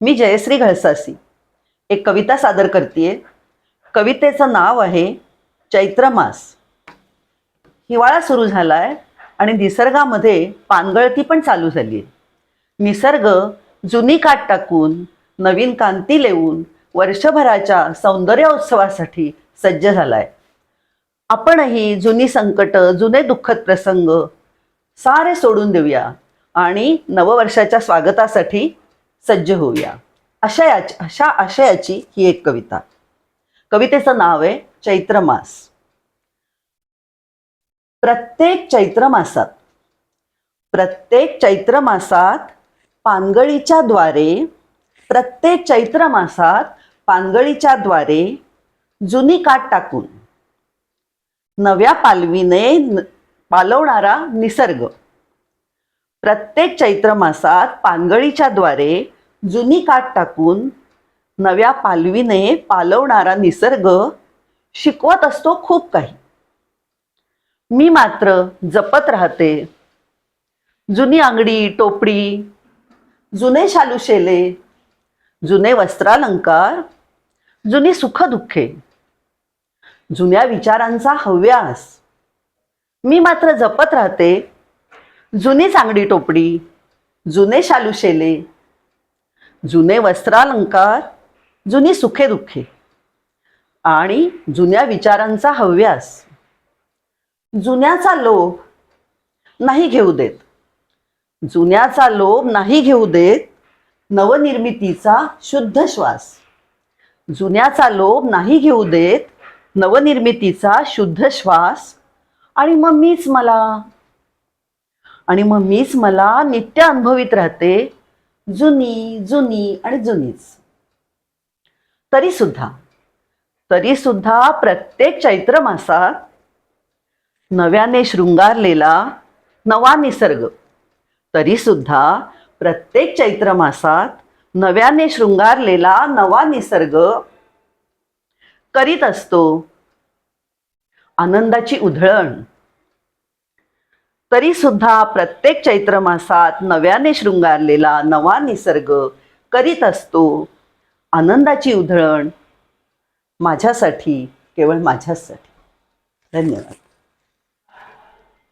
मी जयश्री घळसासी. एक कविता सादर करते कवितेचं नाव आहे चैत्रमास हिवाळा सुरू झालाय आणि निसर्गामध्ये पानगळती पण चालू झाली आहे निसर्ग जुनी काठ टाकून नवीन कांती लेवून वर्षभराच्या सौंदर्योत्सवासाठी सज्ज झालाय. आपणही जुनी संकट जुने दुःखद प्रसंग सारे सोडून देऊया आणि नववर्षाच्या स्वागतासाठी सज्ज होऊया. अशा अशा आशयाची ही एक कविता. कवितेचं नाव आहे चैत्रमास. प्रत्येक चैत्र मासात प्रत्येक चैत्र मासात पानगळीच्या द्वारे प्रत्येक चैत्र मासात पानगळीच्या द्वारे जुनी काट टाकून नव्या पालवीने पालवणारा निसर्ग. प्रत्येक चैत्र मासात पानगळीच्या द्वारे जुनी काठ टाकून नव्या पालवीने पालवणारा निसर्ग शिकवत असतो खूप काही. मी मात्र जपत राहते. जुनी आंगडी टोपडी जुने शालुशेले जुने वस्त्रालंकार जुनी सुखदुःखे जुन्या विचारांचा हव्यास. मी मात्र जपत राहते जुनी चांगडी टोपडी जुने शालुशेले जुने वस्त्रालंकार जुनी सुखे दुःखे आणि जुन्या विचारांचा हव्यास. जुन्याचा लोभ नाही घेऊ देत. जुन्याचा लोभ नाही घेऊ देत नवनिर्मितीचा शुद्ध श्वास. जुन्याचा लोभ नाही घेऊ देत नवनिर्मितीचा शुद्ध श्वास. आणि मग मीच मला आणि मग मीच मला नित्य अनुभवित राहते जुनी जुनी आणि जुनीच. तरी सुद्धा तरी सुद्धा प्रत्येक चैत्र मासात नव्याने शृंगारलेला नवा निसर्ग तरी सुद्धा प्रत्येक चैत्र मासात नव्याने शृंगारलेला नवा निसर्ग करीत असतो. आनंदाची उधळण तरी सुद्धा प्रत्येक चैत्र मासात नव्याने शृंगारलेला नवा निसर्ग करीत असतो. आनंदाची उधळण माझ्यासाठी केवळ माझ्यासाठी धन्यवाद.